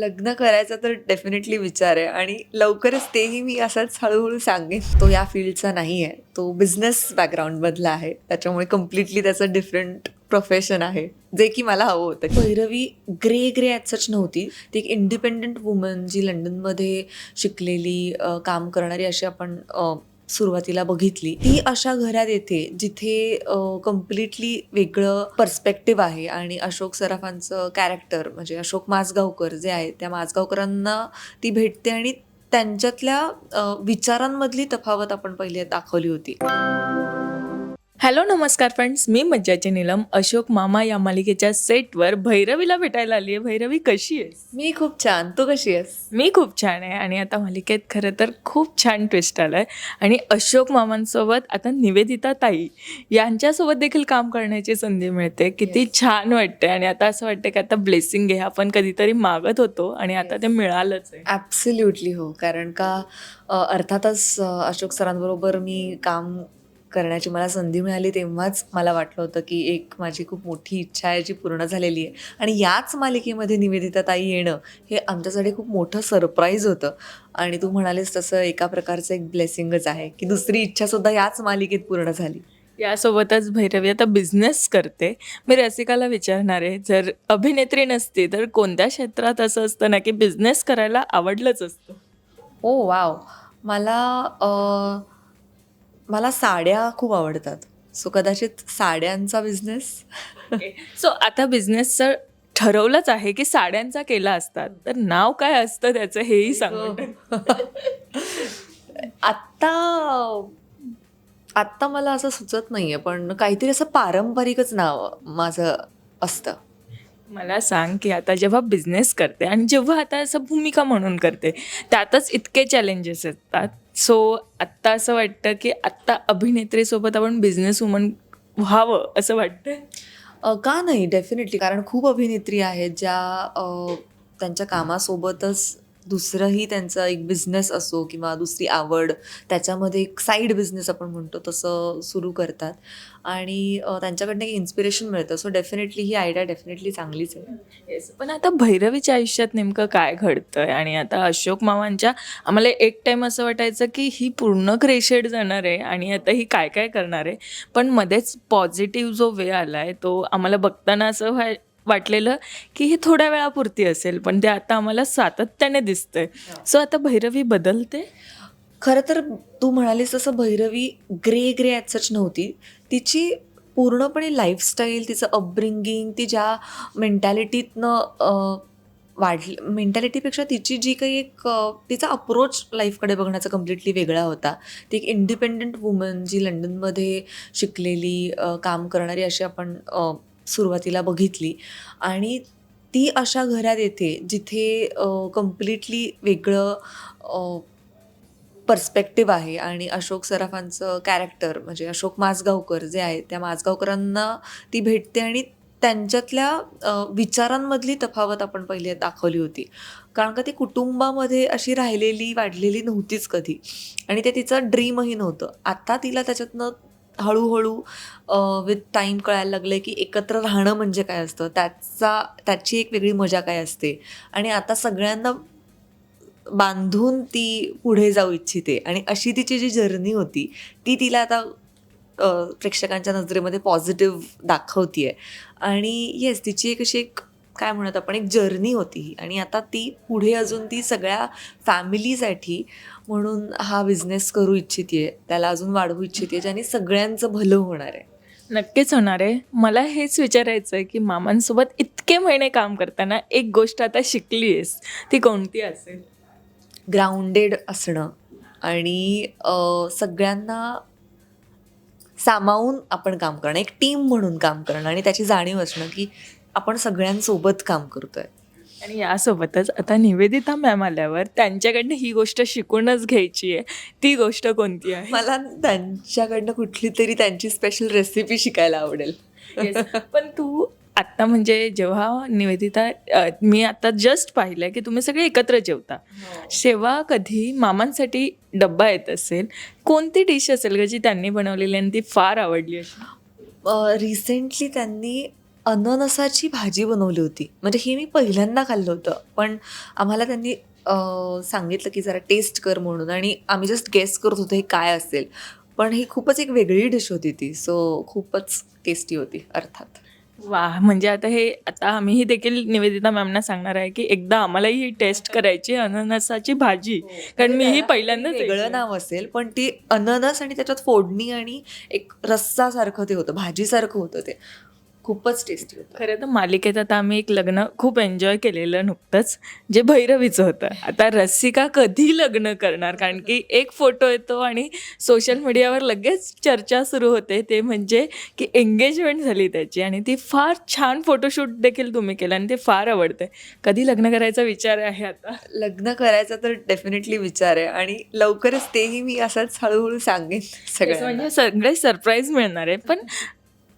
लग्न करायचा तर डेफिनेटली विचार आहे. आणि लवकरच तेही मी असंच हळूहळू सांगेन. तो या फील्डचा नाही आहे. तो बिझनेस बॅकग्राऊंडमधला आहे. त्याच्यामुळे कम्प्लिटली त्याचं डिफरंट प्रोफेशन आहे. जे की मला हवं होतं. Bhairavi grey grey at such नव्हती. ती एक इंडिपेंडंट वुमन जी लंडनमध्ये शिकलेली काम करणारी अशी आपण सुरुवातीला बघितली. ती अशा घरात येते जिथे कम्प्लिटली वेगळं पर्स्पेक्टिव्ह आहे आणि अशोक सराफांचं कॅरेक्टर म्हणजे अशोक माजगावकर जे आहे त्या माजगावकरांना ती भेटते आणि त्यांच्यातल्या विचारांमधली तफावत आपण पहिले दाखवली होती. हॅलो नमस्कार फ्रेंड्स मी मज्जाची नीलम अशोक मामा या मालिकेच्या सेटवर भैरवीला भेटायला आली आहे. भैरवी कशी आहेस? मी खूप छान. तू कशी आहेस? मी खूप छान आहे आणि आता मालिकेत खरं तर खूप छान ट्विस्ट आलं आहे आणि अशोक मामांसोबत आता निवेदिता ताई यांच्यासोबत देखील काम करण्याची संधी मिळते. किती छान वाटते आणि आता असं वाटतं की आता ब्लेसिंग हे आपण कधीतरी मागत होतो आणि आता ते मिळालंच आहे. ॲब्सल्युटली हो. कारण का अर्थातच अशोक सरांबरोबर मी काम करण्याची मला संधी मिळाली तेव्हाच मला वाटलं होतं की एक माझी खूप मोठी इच्छा आहे जी पूर्ण झालेली आहे. आणि याच मालिकेमध्ये निवेदिता ताई येणं हे आमच्यासाठी खूप मोठं सरप्राईज होतं. आणि तू म्हणालीस तसं एका प्रकारचं एक ब्लेसिंगच आहे की दुसरी इच्छासुद्धा याच मालिकेत पूर्ण झाली. यासोबतच भैरवी आता बिझनेस करते. मी रसिकाला विचारणार आहे जर अभिनेत्री नसती तर कोणत्या क्षेत्रात असं असतं ना की बिझनेस करायला आवडलंच असतं? Oh wow. मला मला साड्या खूप आवडतात. सो कदाचित साड्यांचा बिझनेस सो आता बिझनेसचं ठरवलंच आहे की साड्यांचा केला असतात. तर नाव काय असतं त्याचं हेही सांग आत्ता आत्ता मला असं सुचत नाहीये पण काहीतरी असं पारंपरिकच नाव माझं असतं. मला सांग की आता जेव्हा बिझनेस करते आणि जेव्हा आता असं भूमिका म्हणून करते त्यातच इतके चॅलेंजेस येतात सो आत्ता असं वाटतं की आत्ता अभिनेत्रीसोबत आपण बिझनेस वुमन व्हावं असं वाटतं का नाही? डेफिनेटली कारण खूप अभिनेत्री आहेत ज्या त्यांच्या कामासोबतच दुसरंही त्यांचा एक बिझनेस असो किंवा दुसरी आवड त्याच्यामध्ये एक साईड बिझनेस आपण म्हणतो तसं सुरू करतात. आणि त्यांच्याकडनं एक इन्स्पिरेशन मिळतं. सो डेफिनेटली ही आयडिया डेफिनेटली चांगलीच आहे. येस पण आता भैरवीच्या आयुष्यात नेमकं काय घडतं आहे आणि आता अशोक मामांच्या आम्हाला एक टाईम असं वाटायचं की ही पूर्ण क्रेशेड जाणार आहे आणि आता ही काय काय करणार आहे? पण मध्येच पॉझिटिव्ह जो वे आला आहे तो आम्हाला बघताना असं व्हाय वाटलेलं की ही थोड्या वेळापुरती असेल पण ते आता आम्हाला सातत्याने दिसतंय. सो आता भैरवी बदलते? खरं तर तू म्हणालीस तसं Bhairavi grey grey at such नव्हती. तिची पूर्णपणे लाईफस्टाईल तिचं अपब्रिंगिंग ती ज्या मेंटॅलिटीतनं वाढली मेंटॅलिटीपेक्षा तिची जी काही एक तिचा अप्रोच लाईफकडे बघण्याचा कम्प्लिटली वेगळा होता. ती एक इंडिपेंडंट वुमन जी लंडनमध्ये शिकलेली काम करणारी अशी आपण सुरुवातीला बघितली. आणि ती अशा घरात येते जिथे कम्प्लिटली वेगळं पर्स्पेक्टिव्ह आहे. आणि अशोक सराफांचं कॅरेक्टर म्हणजे अशोक माजगावकर जे आहे त्या माजगावकरांना ती भेटते आणि त्यांच्यातल्या विचारांमधली तफावत आपण पहिले दाखवली होती. कारण का ती कुटुंबामध्ये अशी राहिलेली वाढलेली नव्हतीच कधी. आणि ते तिचं ड्रीमही नव्हतं. आता तिला त्याच्यातनं हळूहळू विथ टाईम कळायला लागलं की एकत्र राहणं म्हणजे काय असतं? त्याचा त्याची एक वेगळी मजा काय असते? आणि आता सगळ्यांना बांधून ती पुढे जाऊ इच्छिते. आणि अशी तिची जी जर्नी होती ती तिला आता प्रेक्षकांच्या नजरेमध्ये पॉझिटिव्ह दाखवतीये. आणि येस तिची एक अशी एक काय म्हणत आपण एक जर्नी होती ही. आणि आता ती पुढे अजून ती सगळ्या फॅमिलीसाठी म्हणून हा बिझनेस करू इच्छिते त्याला अजून वाढवू इच्छिते ज्याने सगळ्यांचं भलं होणार आहे. नक्कीच होणार आहे. मला हेच विचारायचं आहे की मामांसोबत इतके महिने काम करताना एक गोष्ट आता शिकली आहेस ती कोणती असेल? ग्राउंडेड असणं आणि सगळ्यांना सामावून आपण काम करणं एक टीम म्हणून काम करणं आणि त्याची जाणीव असणं की आपण सगळ्यांसोबत काम करतोय. आणि यासोबतच आता निवेदिता मॅम आल्यावर त्यांच्याकडनं ही गोष्ट शिकूनच घ्यायची आहे. ती गोष्ट कोणती आहे? मला त्यांच्याकडनं कुठली तरी त्यांची स्पेशल रेसिपी शिकायला आवडेल. पण तू आत्ता म्हणजे जेव्हा निवेदिता मी आता जस्ट पाहिलं की तुम्ही सगळे एकत्र जेवता. तेव्हा कधी मामांसाठी डब्बा येत असेल कोणती डिश असेल का जी त्यांनी बनवलेली आणि ती फार आवडली अशी रिसेंटली त्यांनी अननसाची भाजी बनवली होती. म्हणजे हे मी पहिल्यांदा खाल्लं होतं. पण आम्हाला त्यांनी सांगितलं की जरा टेस्ट कर म्हणून आणि आम्ही जस्ट गेस करत होतो हे काय असेल. पण ही खूपच एक वेगळी डिश होती ती. सो खूपच टेस्टी होती अर्थात. वा म्हणजे आता हे आता आम्हीही देखील निवेदिता मॅमना सांगणार आहे की एकदा आम्हालाही ही टेस्ट करायची अननसाची भाजी. कारण मी ही त्याला पहिल्यांदाच वेगळं. नाव असेल पण ती अननस आणि त्याच्यात फोडणी आणि एक रस्सासारखं ते होतं भाजीसारखं होतं ते. खूपच टेस्टी होतं. खरं तर मालिकेत आता आम्ही एक लग्न खूप एन्जॉय केलेलं नुकतंच जे भैरवीचं होतं. आता रसिका कधी लग्न करणार? कारण की एक फोटो येतो आणि सोशल मीडियावर लगेच चर्चा सुरू होते. ते म्हणजे की एंगेजमेंट झाली त्याची आणि ती फार छान फोटोशूट देखील तुम्ही केलं आणि ते फार आवडतंय. कधी लग्न करायचा विचार आहे आता? लग्न करायचा तर डेफिनेटली विचार आहे आणि लवकरच तेही मी असंच हळूहळू सांगेन सगळ्यांना. म्हणजे सगळे सरप्राईज मिळणार आहे. पण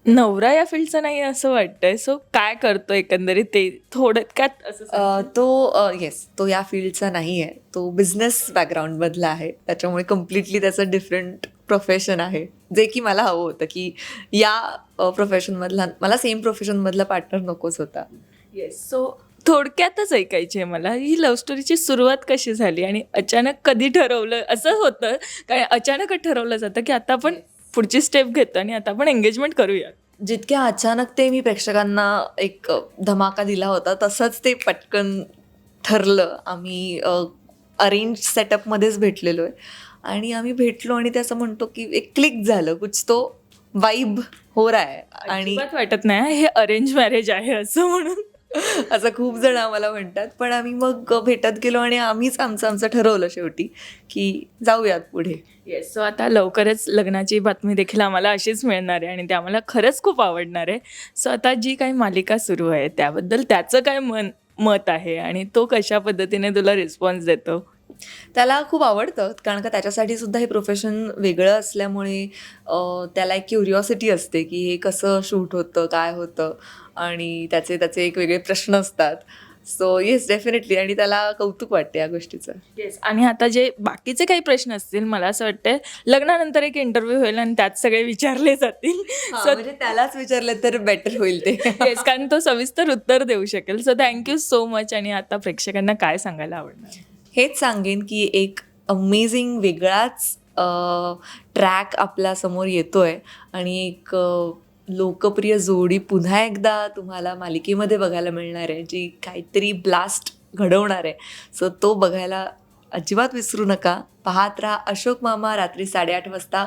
नवरा या फील्डचं नाही असं वाटतंय. सो काय करतो एकंदरीत ते थोडक्यात असं सांग. अ, तो येस तो या फील्डचा नाही आहे तो बिझनेस बॅकग्राऊंडमधला आहे. त्याच्यामुळे कम्प्लिटली त्याचं डिफरंट प्रोफेशन आहे. जे की मला हवं होतं की या प्रोफेशनमधला मला सेम प्रोफेशनमधला पार्टनर नकोच होता. येस सो थोडक्यातच ऐकायची आहे मला ही लव्ह स्टोरीची सुरुवात कशी झाली आणि अचानक कधी ठरवलं? असं होतं काय अचानकच ठरवलं जातं की आता आपण पुढची स्टेप घेतो आणि आता आपण एंगेजमेंट करूया जितक्या अचानक ते मी प्रेक्षकांना एक धमाका दिला होता तसंच ते पटकन ठरलं. आम्ही अरेंज सेटअपमध्येच भेटलेलो आहे. आणि आम्ही भेटलो आणि ते असं म्हणतो की एक क्लिक झालं कुछ तो वाईब हो रहा है. आणि वाटत नाही हे अरेंज मॅरेज आहे असं म्हणून. असं खूप जण आम्हाला म्हणतात. पण आम्ही मग भेटत गेलो आणि आम्हीच आमचं आमचं ठरवलं शेवटी की जाऊयात पुढे. येस सो आता लवकरच लग्नाची बातमी देखील आम्हाला अशीच मिळणार आहे आणि ते आम्हाला खरंच खूप आवडणार आहे. सो आता जी काही मालिका सुरू आहे त्याबद्दल त्याचं काय मन मत आहे आणि तो कशा पद्धतीने तुला रिस्पॉन्स देतो? त्याला खूप आवडतं कारण का त्याच्यासाठी सुद्धा हे प्रोफेशन वेगळं असल्यामुळे त्याला एक क्युरिओसिटी असते की हे कसं शूट होतं काय होतं? आणि त्याचे त्याचे एक वेगळे प्रश्न असतात. सो येस डेफिनेटली आणि त्याला कौतुक वाटते या गोष्टीचं. येस आणि आता जे बाकीचे काही प्रश्न असतील मला असं वाटतं लग्नानंतर एक इंटरव्ह्यू होईल आणि त्यात सगळे विचारले जातील. सो म्हणजे त्यालाच विचारलं तर बेटर होईल ते. येस कारण तो सविस्तर उत्तर देऊ शकेल. सो थँक्यू सो मच आणि आता प्रेक्षकांना काय सांगायला आवडणार? हेच सांगेन की एक अमेझिंग वेगळाच ट्रॅक आपल्यासमोर येतो आहे आणि एक लोकप्रिय जोडी पुन्हा एकदा तुम्हाला मालिकेमध्ये बघायला मिळणार आहे जी काहीतरी ब्लास्ट घडवणार आहे. सो तो बघायला अजिबात विसरू नका. पाहत राहा अशोक मामा रात्री साडेआठ वाजता.